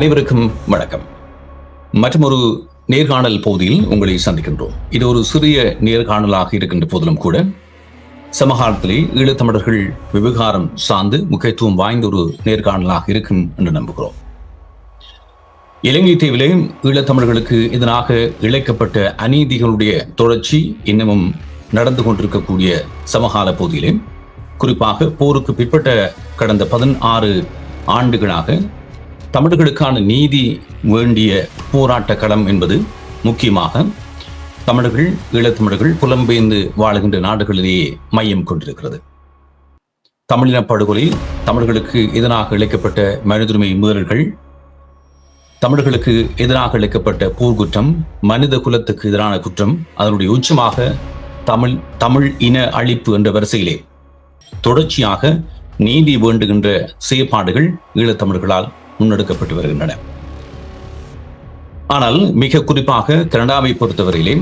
அனைவருக்கும் வணக்கம். மற்றொரு நேர்காணல் பகுதியில் உங்களை சந்திக்கின்றோம். இது ஒரு சிறிய நேர்காணலாக இருக்கின்ற போதிலும் கூட சமகாலத்திலே ஈழத்தமிழர்கள் விவகாரம் சார்ந்து முக்கியத்துவம் வாய்ந்த ஒரு நேர்காணலாக இருக்கும் என்று நம்புகிறோம். இலங்கை தீவிலே ஈழத்தமிழர்களுக்கு எதிராக இழைக்கப்பட்ட அநீதிகளுடைய தொடர்ச்சி இன்னமும் நடந்து கொண்டிருக்கக்கூடிய சமகால பகுதியிலே குறிப்பாக போருக்கு பிற்பட்ட கடந்த பதினாறு ஆண்டுகளாக தமிழர்களுக்கான நீதி வேண்டிய போராட்ட களம் என்பது முக்கியமாக தமிழர்கள் ஈழத்தமிழர்கள் புலம்பெயர்ந்து வாழுகின்ற நாடுகளிலேயே மையம் கொண்டிருக்கிறது. தமிழின படுகொலை தமிழர்களுக்கு எதிராக இழைக்கப்பட்ட மனிதுரிமை மீறல்கள் தமிழர்களுக்கு எதிராக இழைக்கப்பட்ட போர்க்குற்றம் மனித குலத்துக்கு எதிரான குற்றம் அதனுடைய உச்சமாக தமிழ் தமிழ் இன அழிப்பு என்ற வரிசையிலே தொடர்ச்சியாக நீதி வேண்டுகின்ற செயற்பாடுகள் ஈழத்தமிழர்களால் முன்னெடுக்கப்பட்டு வருகின்றன. ஆனால் மிக குறிப்பாக கனடாவை பொறுத்தவரையிலே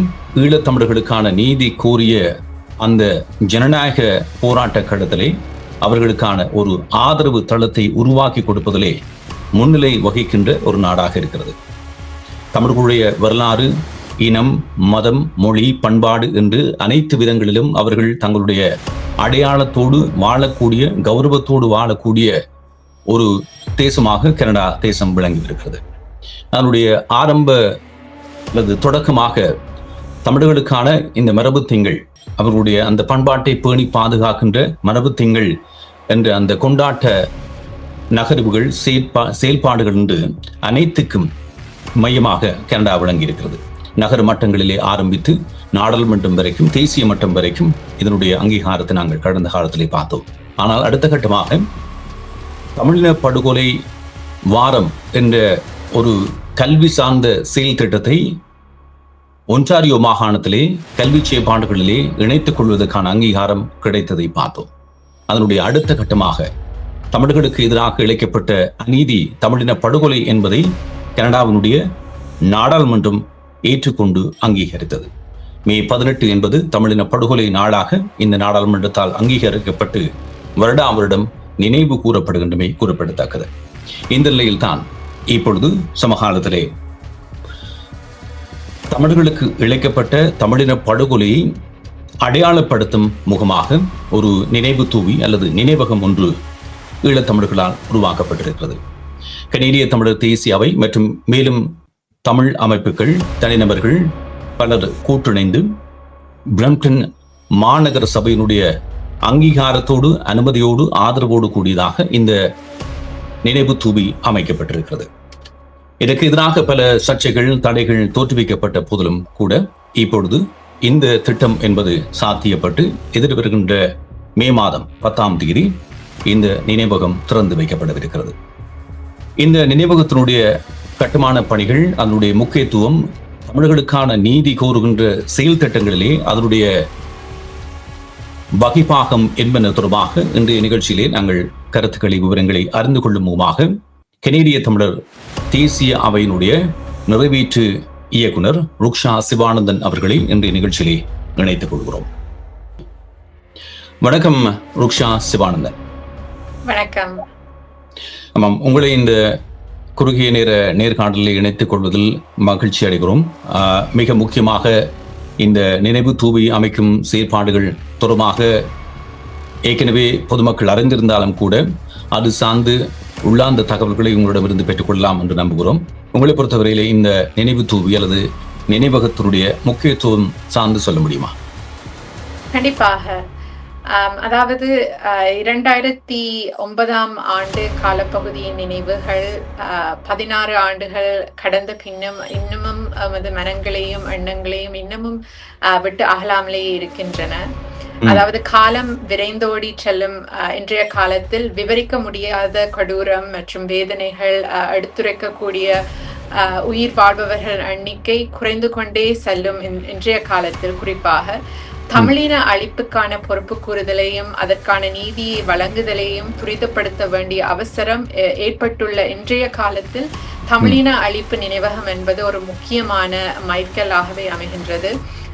ஈழத்தமிழர்களுக்கான நீதி கோரிய அந்த ஜனநாயக போராட்ட கடத்தலை அவர்களுக்கான ஒரு ஆதரவு தளத்தை உருவாக்கி கொடுப்பதிலே முன்னிலை வகிக்கின்ற ஒரு நாடாக இருக்கிறது. தமிழர்களுடைய வரலாறு இனம் மதம் மொழி பண்பாடு என்று அனைத்து விதங்களிலும் அவர்கள் தங்களுடைய அடையாளத்தோடு வாழக்கூடிய கௌரவத்தோடு வாழக்கூடிய ஒரு தேசமாக கனடா தேசம் விளங்கி வருகிறது அதனுடைய ஆரம்ப அல்லது தொடக்கமாக தமிழர்களுக்கான இந்த மரபு திங்கள் அவர்களுடைய அந்த பண்பாட்டை பேணி பாதுகாக்கின்ற மரபு திங்கள் என்ற அந்த கொண்டாட்ட நகர்வுகள் செயற்பா செயல்பாடுகள் என்று அனைத்துக்கும் மையமாக கனடா விளங்கி இருக்கிறது நகர மட்டங்களிலே ஆரம்பித்து நாடாளுமன்றம் வரைக்கும் தேசிய மட்டம் வரைக்கும் இதனுடைய அங்கீகாரத்தை நாங்கள் கடந்த காலத்திலே பார்த்தோம். ஆனால் அடுத்த கட்டமாக தமிழின படுகொலை வாரம் என்ற ஒரு கல்வி சார்ந்த செயல் திட்டத்தை ஒன்டாரியோ மாகாணத்திலே கல்வி செயற்பாடுகளிலே இணைத்துக் கொள்வதற்கான அங்கீகாரம் கிடைத்ததை பார்த்தோம். அதனுடைய அடுத்த கட்டமாக தமிழர்களுக்கு எதிராக இழைக்கப்பட்ட அநீதி தமிழின படுகொலை என்பதை கனடாவினுடைய நாடாளுமன்றம் ஏற்றுக்கொண்டு அங்கீகரித்தது. மே பதினெட்டு என்பது தமிழின படுகொலை நாளாக இந்த நாடாளுமன்றத்தால் அங்கீகரிக்கப்பட்டு வருடா வருடம் நினைவு கூறப்படுகின்றமை கூறப்படத்தக்கது. இந்த நிலையில்தான் இப்பொழுது சமகாலத்திலே தமிழர்களுக்கு இழைக்கப்பட்ட தமிழின படுகொலையை அடையாளப்படுத்தும் முகமாக ஒரு நினைவு தூவி அல்லது நினைவகம் ஒன்று ஈழத்தமிழர்களால் உருவாக்கப்பட்டிருக்கிறது. கனேடிய தமிழர் தேசிய அவை மற்றும் மேலும் தமிழ் அமைப்புகள் தனிநபர்கள் பலர் கூட்டிணைந்து பிரம்டன் மாநகர சபையினுடைய அங்கீகாரத்தோடு அனுமதியோடு ஆதரவோடு கூடியதாக இந்த நினைவு தூபி அமைக்கப்பட்டிருக்கிறது. இதற்கு எதிராக பல சர்ச்சைகள் தடைகள் தோற்றுவிக்கப்பட்ட போதிலும் கூட இப்பொழுது இந்த திட்டம் என்பது சாத்தியப்பட்டு எதிர்வருகின்ற மே மாதம் பத்தாம் தேதி இந்த நினைவகம் திறந்து வைக்கப்படவிருக்கிறது. இந்த நினைவகத்தினுடைய கட்டுமான பணிகள் அதனுடைய முக்கியத்துவம் தமிழர்களுக்கான நீதி கோருகின்ற செயல் திட்டங்களிலே அதனுடைய வகைப்பாகம் என்பன தொடர்பாக இன்றைய நிகழ்ச்சியிலே நாங்கள் கருத்துக்களை விவரங்களை அறிந்து கொள்ளும் முகமாக கனேடிய தமிழர் தேசிய அவையினுடைய நிறைவேற்று இயக்குனர் ருக்ஷா சிவானந்தன் அவர்களை இன்றைய நிகழ்ச்சியிலே இணைத்துக் கொள்கிறோம். வணக்கம் ருக்ஷா சிவானந்தன். வணக்கம். ஆமாம் உங்களை இந்த குறுகிய நேர நேர்காணலில் இணைத்துக் கொள்வதில் மகிழ்ச்சி அடைகிறோம். மிக முக்கியமாக இந்த நினைவு தூவி அமைக்கும் செயற்பாடுகள் தொடர்பாக ஏற்கனவே பொதுமக்கள் அறிந்திருந்தாலும் கூட அது சார்ந்து உள்ளார்ந்த தகவல்களை உங்களிடமிருந்து பெற்றுக்கொள்ளலாம் என்று நம்புகிறோம். உங்களை பொறுத்தவரையிலே இந்த நினைவு தூவி அல்லது நினைவகத்தினுடைய முக்கியத்துவம் சார்ந்து சொல்ல முடியுமா? கண்டிப்பாக. அதாவது அஹ், இரண்டாயிரத்தி ஒன்பதாம் ஆண்டு காலப்பகுதியின் நினைவுகள் பதினாறு ஆண்டுகள் கடந்த பின்னும் இன்னமும் எமது மனங்களையும் எண்ணங்களையும் இன்னமும் விட்டு அகலாமலேயே இருக்கின்றன. அதாவது காலம் விரைந்தோடி செல்லும் அஹ், இன்றைய காலத்தில் விவரிக்க முடியாத கொடூரம் மற்றும் வேதனைகள் அஹ், எடுத்துரைக்கக்கூடிய உயிர் வாழ்பவர்கள் எண்ணிக்கை குறைந்து கொண்டே செல்லும் இன்- இன்றைய காலத்தில் குறிப்பாக. தமிழின அழிப்புக்கான பொறுப்பு கூறுதலையும் அதற்கான நீதியை வழங்குதலையும் துரிதப்படுத்த வேண்டிய அவசரம் ஏற்பட்டுள்ள இன்றைய காலத்தில் தமிழின அழிப்பு நினைவகம் என்பது ஒரு முக்கியமான மைல்கல்லாகவே அமைகின்றது.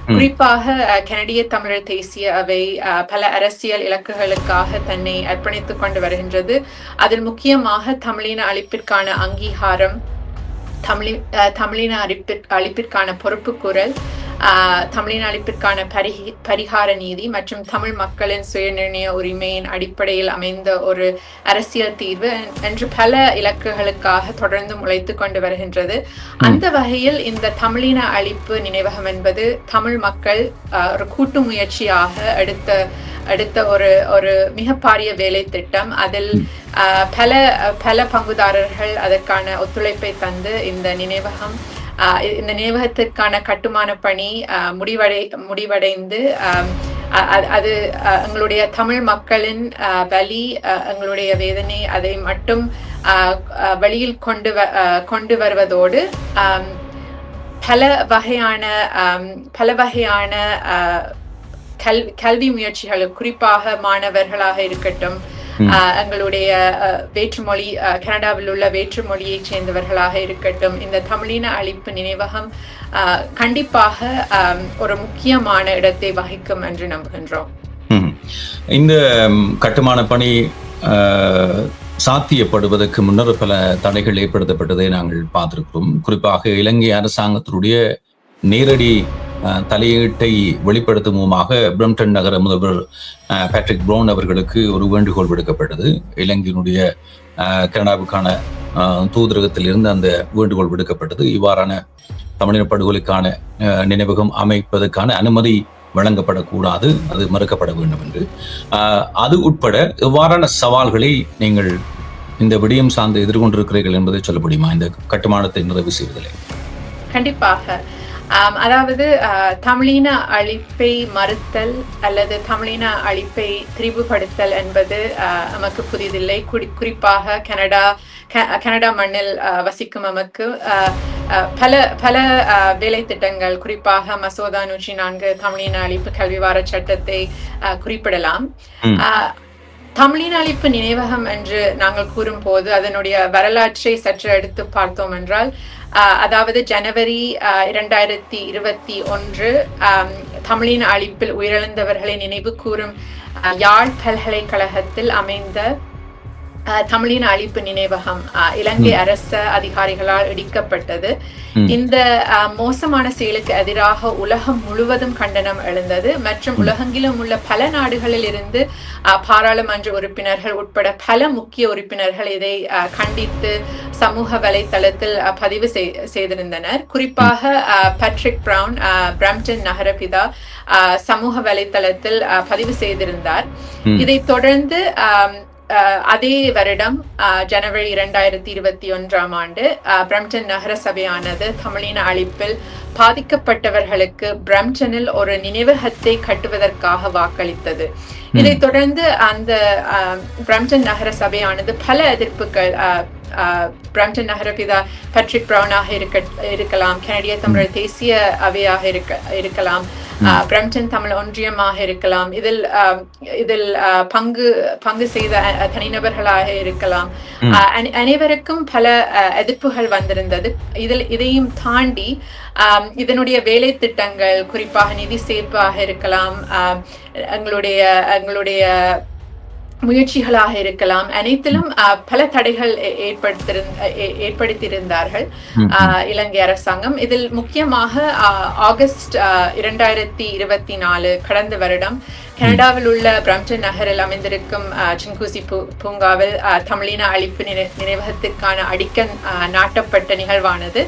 குறிப்பாக கனடிய தமிழர் தேசிய அவை பல அரசியல் இலக்குகளுக்காக தன்னை அர்ப்பணித்துக் கொண்டு வருகின்றது. அதில் முக்கியமாக தமிழின அழிப்பிற்கான அங்கீகாரம் தமிழி தமிழின அழிப்பிற் அழிப்பிற்கான பொறுப்புக்கூறல் ஆஹ், தமிழின அழிப்பிற்கான பரிகி பரிகார நீதி மற்றும் தமிழ் மக்களின் சுயநிர்ணய உரிமையின் அடிப்படையில் அமைந்த ஒரு அரசியல் தீர்வு என்று பல இலக்குகளுக்காக தொடர்ந்து உழைத்துக் கொண்டு வருகின்றது. அந்த வகையில் இந்த தமிழின அழிப்பு நினைவகம் என்பது தமிழ் மக்கள் ஒரு கூட்டு முயற்சியாக எடுத்த எடுத்த ஒரு ஒரு மிக பாரிய வேலை திட்டம். அதில் பல பல பங்குதாரர்கள் அதற்கான ஒத்துழைப்பை தந்து இந்த நினைவகம் இந்த நினைவகத்திற்கான கட்டுமான பணி முடிவடை முடிவடைந்து அது எங்களுடைய தமிழ் மக்களின் வலி எங்களுடைய வேதனை அதை மட்டும் வழியில் கொண்டு வ- கொண்டு வருவதோடு பல வகையான பல வகையான கல் கல்வி முயற்சிகள் குறிப்பாக மாணவர்களாக இருக்கட்டும் எங்களுடைய வேற்றுமொழி கனடாவில் உள்ள வேற்றுமொழியைச் சேர்ந்தவர்களாக இருக்கட்டும் இந்த தமிழின அழிப்பு நினைவகம் கண்டிப்பாக ஒரு முக்கியமான இடத்தை வகிக்கும் என்று நம்புகின்றோம். இந்த கட்டுமான பணி சாத்தியப்படுவதற்கு முன்னர் பல தடைகள் ஏற்படுத்தப்பட்டதை நாங்கள் பார்த்திருக்கிறோம். குறிப்பாக இலங்கை அரசாங்கத்தினுடைய நேரடி தலையீட்டை வெளிப்படுத்தும் முகமாக பிரம்டன் நகர முதல்வர் பேட்ரிக் ப்ரௌன் அவர்களுக்கு ஒரு வேண்டுகோள் விடுக்கப்பட்டது. இலங்கையினுடைய கனடாவுக்கான தூதரகத்தில் இருந்து அந்த வேண்டுகோள் விடுக்கப்பட்டது. இவ்வாறான தமிழின படுகொலைக்கான நினைவகம் அமைப்பதற்கான அனுமதி வழங்கப்படக்கூடாது. அது மறுக்கப்பட வேண்டும் என்று. அது உட்பட எவ்வாறான சவால்களை நீங்கள் இந்த விடயம் சார்ந்து எதிர்கொண்டிருக்கிறீர்கள் என்பதை சொல்ல முடியுமா? இந்த கட்டுமானத்தை நிறைவு செய்வதில். கண்டிப்பாக. அதாவது தமிழின அழிப்பை மறுத்தல் அல்லது தமிழின அழிப்பை திரிவுபடுத்தல் என்பது நமக்கு புதிதில்லை. குறி குறிப்பாக கனடா கனடா மண்ணில் வசிக்கும் நமக்கு பல பல வேலை திட்டங்கள் குறிப்பாக மசோதா நூற்றி நான்கு தமிழின அழிப்பு கல்வி வார சட்டத்தை குறிப்பிடலாம். தமிழின் அழிப்பு நினைவகம் என்று நாங்கள் கூறும்போது அதனுடைய வரலாற்றை சற்று எடுத்து பார்த்தோம் என்றால் அதாவது ஜனவரி ஆஹ், இரண்டாயிரத்தி இருபத்தி ஒன்று தமிழின் அழிப்பில் உயிரிழந்தவர்களை நினைவு கூறும் யாழ் பல்கலைக்கழகத்தில் அமைந்த தமிழின அழிப்பு நினைவகம் இலங்கை அரச அதிகாரிகளால் இடிக்கப்பட்டது. இந்த மோசமான செயலுக்கு எதிராக உலகம் முழுவதும் கண்டனம் எழுந்தது. மற்றும் உலகெங்கிலும் உள்ள பல நாடுகளில் இருந்து பாராளுமன்ற உறுப்பினர்கள் உட்பட பல முக்கிய உறுப்பினர்கள் இதை கண்டித்து சமூக வலைத்தளத்தில் ஆஹ், பதிவு செய்- செய்திருந்தனர். குறிப்பாக பேட்ரிக் பிரவுன் பிரம்டன் நகரபிதா சமூக வலைத்தளத்தில் ஆஹ், பதிவு செய்திருந்தார். ம். இதைத் தொடர்ந்து அதே வருடம் ஆஹ், ஜனவரி இரண்டாயிரத்தி இருபத்தி ஒன்றாம் ஆண்டு பிரம்டன் நகர சபையானது தமிழின அழிப்பில் பாதிக்கப்பட்டவர்களுக்கு பிரம்டனில் ஒரு நினைவகத்தை கட்டுவதற்காக வாக்களித்தது. இதைத் தொடர்ந்து அந்த ஆஹ், பிரம்டன் நகர சபையானது பல எதிர்ப்புகள் பிரம்டன் நகரபிதா பட்ரிக் பிரவுனாக இருக்க இருக்கலாம் கனடிய தமிழர் தேசிய அவையாக இருக்க இருக்கலாம் பிரம்டன் தமிழ் ஒன்றியமாக இருக்கலாம். இதில் இதில் பங்கு பங்கு செய்த தனிநபர்களாக இருக்கலாம். அனைவருக்கும் பல எதிர்ப்புகள் வந்திருந்தது. இதில் இதையும் தாண்டி இதனுடைய வேலை திட்டங்கள் குறிப்பாக நிதி சேர்ப்பாக இருக்கலாம். எங்களுடைய எங்களுடைய முயற்சிகளாக இருக்கலாம். அனைத்திலும் பல தடைகள் ஏற்படுத்தியிருந்தார்கள். இலங்கை அரசாங்கம். இதில் முக்கியமாக ஆகஸ்ட் இரண்டாயிரத்தி இருபத்தி நாலு கடந்த வருடம் கனடாவில் உள்ள பிரம்டன் நகரில் அமைந்திருக்கும் சின்கூசி பூ- பூங்காவில் தமிழின அழிப்பு நினை- நினைவகத்திற்கான அடிக்கல் நாட்டப்பட்ட நிகழ்வானது.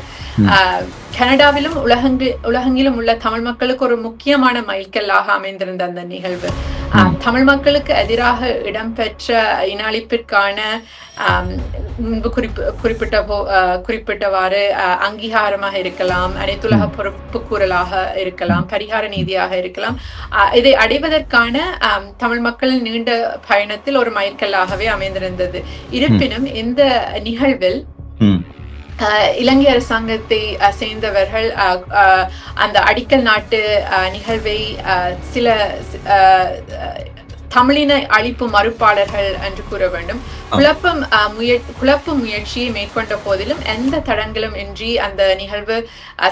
கனடாவிலும் உலகங்கு உலகெங்கிலும் உள்ள தமிழ் மக்களுக்கு ஒரு முக்கியமான மைல்கல்லாக அமைந்திருந்த அந்த நிகழ்வு. தமிழ் மக்களுக்கு எதிராக இடம்பெற்ற இன அழிப்பிற்கான ஆம், முன்பு குறிப்பு குறிப்பிட்ட குறிப்பிட்டவாறு அங்கீகாரமாக இருக்கலாம் அனைத்துலக பொறுப்பு கூறலாக இருக்கலாம் பரிகார நீதியாக இருக்கலாம். இதை அடைவதற்கான தமிழ் மக்களின் நீண்ட பயணத்தில் ஒரு மைல்கல்லாகவே அமைந்திருந்தது. இருப்பினும் இந்த நிகழ்வில் இலங்கை அரசாங்கத்தை சேர்ந்தவர்கள் அந்த அடிக்கல் நாட்டு நிகழ்வை சில தமிழின அழிப்பு மறுப்பாளர்கள் என்று கூற வேண்டும். குழப்பம் குழப்பு முயற்சியை மேற்கொண்ட போதிலும் எந்த தடங்களும் இன்றி அந்த நிகழ்வு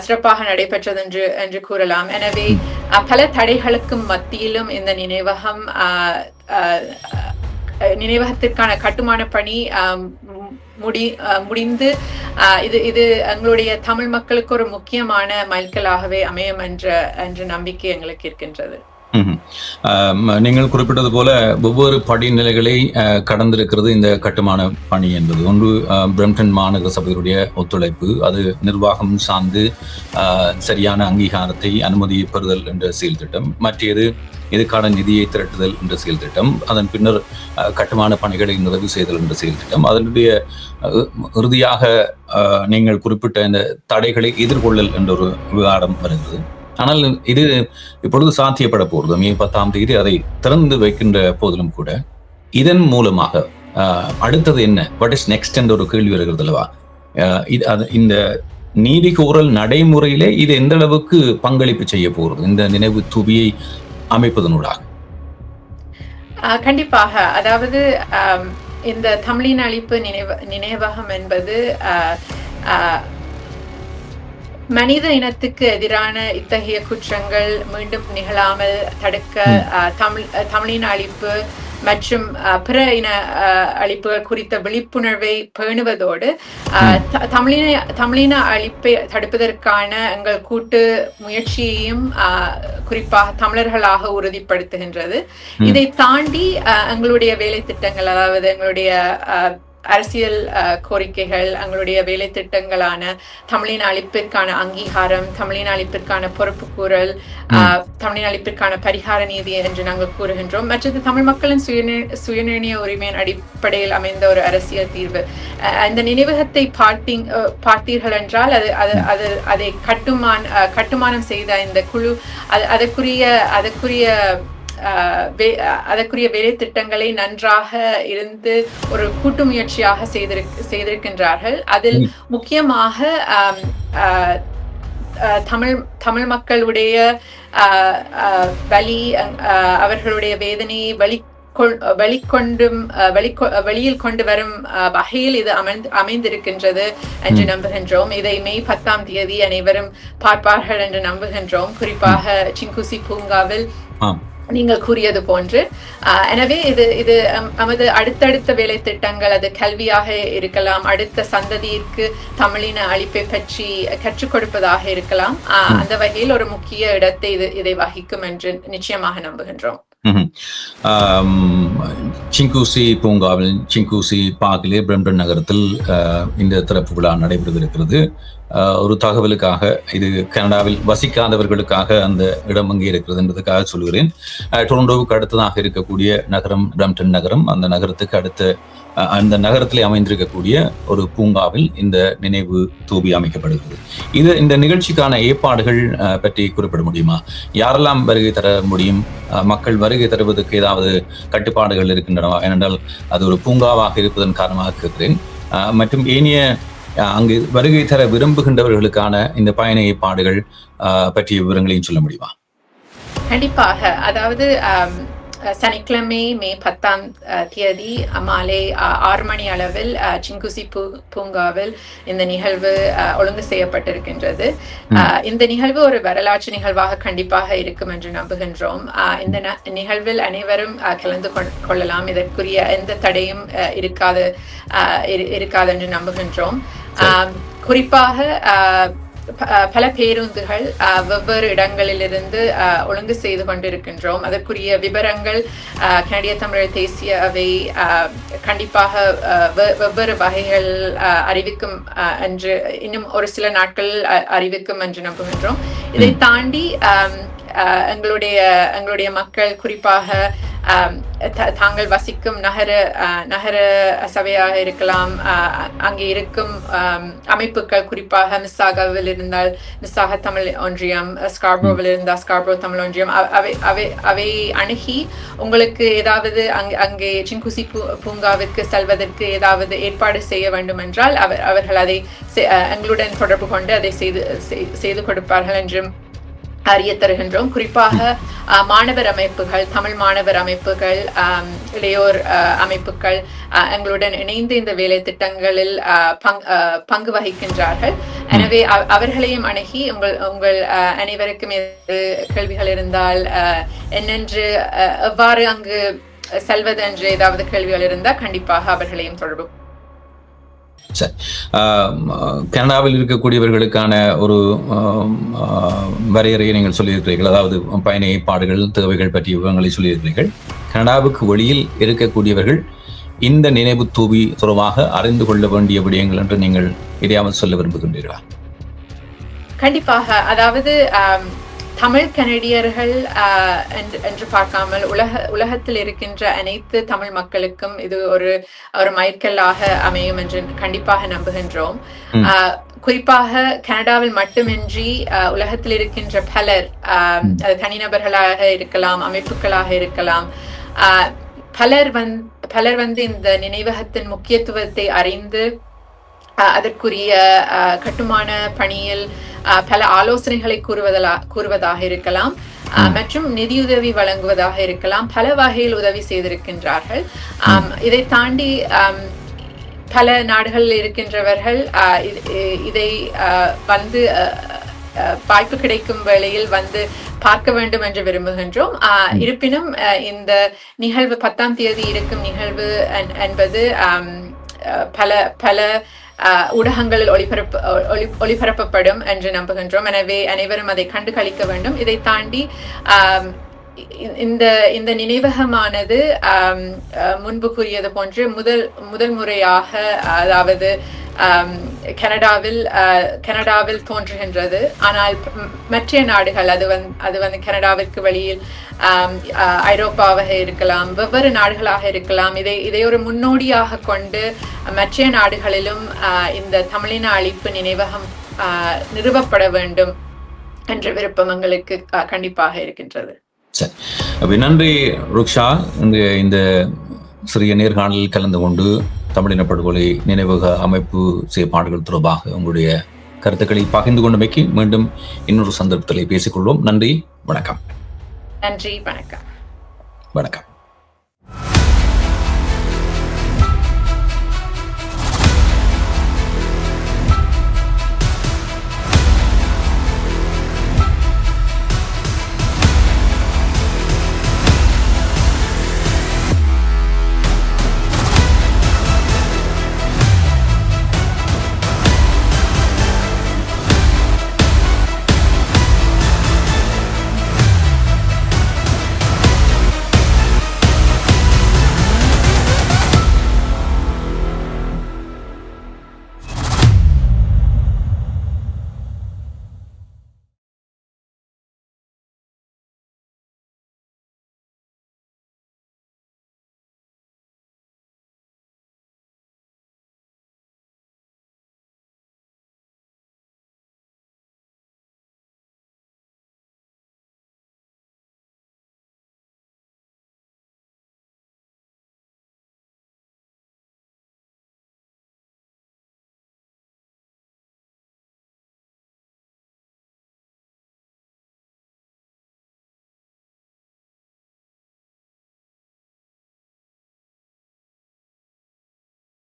சிறப்பாக நடைபெற்றது என்று என்று கூறலாம். எனவே பல தடைகளுக்கும் மத்தியிலும் இந்த நினைவகம் நினைவகத்திற்கான கட்டுமான பணி முடி அஹ், முடிந்து அஹ், இது இது எங்களுடைய தமிழ் மக்களுக்கு ஒரு முக்கியமான மைல்களாகவே அமையும் என்ற என்ற நம்பிக்கை எங்களுக்கு இருக்கின்றது. நீங்கள் குறிப்பிட்டது போல ஒவ்வொரு படிநிலைகளை கடந்திருக்கிறது இந்த கட்டுமான பணி என்பது. ஒன்று பிரம்டன் மாநகர சபையுடைய ஒத்துழைப்பு. அது நிர்வாகம் சார்ந்து சரியான அங்கீகாரத்தை அனுமதி பெறுதல் என்ற செயல் திட்டம். மற்றது இதுக்கான நிதியை திரட்டுதல் என்ற செயல் திட்டம். அதன் பின்னர் கட்டுமான பணிகளை நிறைவு செய்தல் என்ற செயல் திட்டம். அதனுடைய இறுதியாக நீங்கள் குறிப்பிட்ட இந்த தடைகளை எதிர்கொள்ளல் என்ற ஒரு விவாதம் வருகிறது. ஆனால் இது இப்பொழுது சாத்தியப்பட போகிறது மே பத்தாம் தேதி அதை திறந்து வைக்கின்ற போதிலும் கூட இதன் மூலமாக ஆஹ், அடுத்தது என்ன? வாட் இஸ் நெக்ஸ்ட் என்ற ஒரு கேள்வி வருகிறது அல்லவா? ஆஹ், இது அது இந்த நீதி கோரல் நடைமுறையிலே இது எந்த அளவுக்கு பங்களிப்பு செய்ய போகிறது? இந்த நினைவு தூபியை அமைப்பதனூடாக. ஆஹ் கண்டிப்பாக. அதாவது இந்த தமிழின் அழிப்பு நினைவ நினைவகம் என்பது ஆஹ், ஆஹ், மனித இனத்துக்கு எதிரான இத்தகைய குற்றங்கள் மீண்டும் நிகழாமல் தடுக்க தமிழ் தமிழின அழிப்பு மற்றும் பிற இன அழிப்புகள் குறித்த விழிப்புணர்வை பேணுவதோடு தமிழின தமிழின அழிப்பை தடுப்பதற்கான எங்கள் கூட்டு முயற்சியையும் குறிப்பாக தமிழர்களாக உறுதிப்படுத்துகின்றது. இதை தாண்டி அஹ், எங்களுடைய வேலை திட்டங்கள் அதாவது எங்களுடைய அஹ், அரசியல் கோரிக்கைகள் எங்களுடைய வேலை திட்டங்களான தமிழின அழிப்பிற்கான அங்கீகாரம் தமிழின அழிப்பிற்கான பொறுப்புக்கூறல் தமிழின அழிப்பிற்கான பரிகார நீதி என்று நாங்கள் கூறுகின்றோம். மற்றது தமிழ் மக்களின் சுயநிர் சுயநிர்ணய உரிமையின் அடிப்படையில் அமைந்த ஒரு அரசியல் தீர்வு. இந்த நினைவகத்தை பார்த்தீங் பார்த்தீர்கள் என்றால் அது அது அது அதை கட்டுமான் கட்டுமானம் செய்த இந்த குழு அது அதற்குரிய அதற்குரிய அதற்குரிய வேலை திட்டங்களை நன்றாக இருந்து ஒரு கூட்டு முயற்சியாக செய்திருக் செய்திருக்கின்றார்கள். அதில். முக்கியமாக தமிழ் தமிழ் மக்களுடைய வலி அவர்களுடைய வேதனையை வழி கொள்- வெளிக்கொண்டும் வெளியில் கொண்டு வரும் வகையில் இது அமைந்து அமைந்திருக்கின்றது என்று நம்புகின்றோம். இதை மே பத்தாம் தேதி அனைவரும் பார்ப்பார்கள் என்று நம்புகின்றோம். குறிப்பாக சிங்குசி பூங்காவில் நீங்கள் கூறியது போன்று. எனவே இது இது நமது அடுத்தடுத்த வேலை திட்டங்கள் அது கல்வியாக இருக்கலாம் அடுத்த சந்ததியிற்கு தமிழின அழிப்பை பற்றி கற்றுக் கொடுப்பதாக இருக்கலாம். அந்த வகையில் ஒரு முக்கிய இடத்தை இது இதை வகிக்கும் என்று நிச்சயமாக நம்புகின்றோம். சிங்கூசி பூங்காவில் சிங்கூசி பார்க்கிலே பிரம்டன் நகரத்தில் இந்த திறப்பு விழா நடைபெறவிருக்கிறது ஆஹ், ஒரு தகவலுக்காக இது கனடாவில் வசிக்காதவர்களுக்காக அந்த இடம் அங்கே இருக்கிறது என்பதற்காக சொல்கிறேன். டொரண்டோவுக்கு அடுத்ததாக இருக்கக்கூடிய நகரம் பிரம்டன் நகரம். அந்த நகரத்துக்கு அடுத்த அந்த நகரத்திலே அமைந்திருக்கக்கூடிய ஒரு பூங்காவில் இந்த நினைவு தூபி அமைக்கப்படுகிறது. இது இந்த நிகழ்ச்சிக்கான ஏற்பாடுகள் பற்றி குறிப்பிட முடியுமா? யாரெல்லாம் வருகை தர முடியும்? மக்கள் வருகை தருவதற்கு ஏதாவது கட்டுப்பாடுகள் இருக்கின்றனவா? ஏனென்றால் அது ஒரு பூங்காவாக இருப்பதன் காரணமாக கேட்கிறேன். மற்றும் ஏனைய அங்கு வருகை தர விரும்புகின்றவர்களுக்கான இந்த பயண ஏற்பாடுகள் பற்றிய விவரங்களையும் சொல்ல முடியுமா? கண்டிப்பாக. அதாவது சனிக்கிழமை மே பத்தாம் தேதி மாலை ஆறு மணி அளவில் சிங்குசி பூ பூங்காவில் இந்த நிகழ்வு ஒழுங்கு செய்யப்பட்டிருக்கின்றது. இந்த நிகழ்வு ஒரு வரலாற்று நிகழ்வாக கண்டிப்பாக இருக்கும் என்று நம்புகின்றோம். அஹ், இந்த நிகழ்வில் அனைவரும் கலந்து கொள்- கொள்ளலாம். இதற்குரிய எந்த தடையும் இருக்காது இருக்காது என்று நம்புகின்றோம். குறிப்பாக பல பேருந்துகள் வெவ்வேறு இடங்களிலிருந்து ஒழுங்கு செய்து கொண்டிருக்கின்றோம். அதற்குரிய விவரங்கள் கனடிய தமிழர் தேசிய அவை கண்டிப்பாக வெவ்வேறு வகைகள் அறிவிக்கும் என்று இன்னும் ஒரு சில நாட்கள் அறிவிக்கும் என்று நம்புகின்றோம். இதை தாண்டி அஹ், எங்களுடைய எங்களுடைய மக்கள் குறிப்பாக த- தாங்கள் வசிக்கும் நகர நகர சபையாக இருக்கலாம் அங்கே இருக்கும் அமைப்புகள் குறிப்பாக மிஸ்ஸாகவில் இருந்தால் மிஸ்ஸாக தமிழ் ஒன்றியம் ஸ்கார்போவில் இருந்தால் ஸ்கார்போ தமிழ் ஒன்றியம் அவை அவை அவை அணுகி உங்களுக்கு ஏதாவது அங்கே அங்கே சிங்குசி பூ பூங்காவிற்கு செல்வதற்கு ஏதாவது ஏற்பாடு செய்ய வேண்டும் என்றால் அவர் அவர்கள் அதை செ- எங்களுடன் தொடர்பு கொண்டு அதை செய்து செய்து கொடுப்பார்கள் என்றும் அறிய தருகின்றோம் குறிப்பாக அஹ், மாணவர் அமைப்புகள் தமிழ் மாணவர் அமைப்புகள் இளையோர் அஹ், அமைப்புகள் அஹ், எங்களுடன் இணைந்து இந்த வேலை திட்டங்களில் அஹ், பங்- அஹ், பங்கு வகிக்கின்றார்கள். எனவே அவர்களையும் அணுகி உங்கள் உங்கள் அஹ், அனைவருக்கும் கேள்விகள் இருந்தால் அஹ், என்னென்று அஹ், எவ்வாறு அங்கு செல்வது என்று ஏதாவது கேள்விகள் இருந்தால் கண்டிப்பாக அவர்களையும் தொடர்பு சரி. கனடாவில் இருக்கக்கூடியவர்களுக்கான ஒரு வரையறையை நீங்கள் சொல்லியிருக்கிறீர்கள். அதாவது பயண ஏற்பாடுகள் தேவைகள் பற்றிய விவரங்களை சொல்லியிருக்கிறீர்கள். கனடாவுக்கு வெளியில் இருக்கக்கூடியவர்கள் இந்த நினைவு தூவி தொடர்பாக அறிந்து கொள்ள வேண்டிய விடயங்கள் என்று நீங்கள் எதையாவது சொல்ல விரும்புகின்றீர்களா? கண்டிப்பாக. அதாவது தமிழ் கனடியர்கள் என்று- பார்க்காமல் உலக உலகத்தில் இருக்கின்ற அனைத்து தமிழ் மக்களுக்கும் இது ஒரு ஒரு மைல்கல்லாக அமையும் என்று கண்டிப்பாக நம்புகின்றோம். குறிப்பாக கனடாவில் மட்டுமின்றி உலகத்தில் இருக்கின்ற பலர் தனிநபர்களாக இருக்கலாம் அமைப்புகளாக இருக்கலாம் ஆஹ், பலர் வந் பலர் வந்து இந்த நினைவகத்தின் முக்கியத்துவத்தை அறிந்து அதற்குரிய கட்டுமான பணியில் பல ஆலோசனைகளை கூறுவதலா கூறுவதாக இருக்கலாம். அஹ், மற்றும் நிதியுதவி வழங்குவதாக இருக்கலாம். பல வகையில் உதவி செய்திருக்கின்றார்கள். இதை தாண்டி பல நாடுகளில் இருக்கின்றவர்கள் இது- வந்து வாய்ப்பு கிடைக்கும் வேளையில் வந்து பார்க்க வேண்டும் என்று விரும்புகின்றோம். அஹ், இருப்பினும் அஹ், இந்த நிகழ்வு பத்தாம் தேதி இருக்கும் நிகழ்வு என்- என்பது பல பல ஊடகங்களில் ஒளிபரப்பு ஒளி ஒளிபரப்பப்படும் என்று நம்புகின்றோம் எனவே அனைவரும் அதை கண்டு கழிக்க வேண்டும் இதை தாண்டி இந்த இந்த நினைவகமானது முன்பு கூறியது போன்று முதல் முதல் முறையாக அதாவது கனடாவில் அஹ், கனடாவில் தோன்றுகின்றது. ஆனால் மற்ற நாடுகள் அது வந்து அது வந்து கனடாவிற்கு வெளியில் அஹ், ஐரோப்பாவாக இருக்கலாம் வெவ்வேறு நாடுகளாக இருக்கலாம். இதை இதை ஒரு முன்னோடியாக கொண்டு மற்ற நாடுகளிலும் இந்த தமிழின அழிப்பு நினைவகம் ஆஹ், நிறுவப்பட வேண்டும் என்ற விருப்பம் எங்களுக்கு கண்டிப்பாக இருக்கின்றது. சரி. அப்ப நன்றி ருக்ஷா. இந்த இந்த சிறிய நேர்காணலில் கலந்து கொண்டு தமிழின படுகொலை நினைவக அமைப்பு செயற்பாடுகள் தொடர்பாக உங்களுடைய கருத்துக்களை பகிர்ந்து கொண்டமைக்கு மீண்டும் இன்னொரு சந்தர்ப்பத்தில் பேசிக்கொள்வோம் நன்றி வணக்கம். நன்றி வணக்கம். வணக்கம்.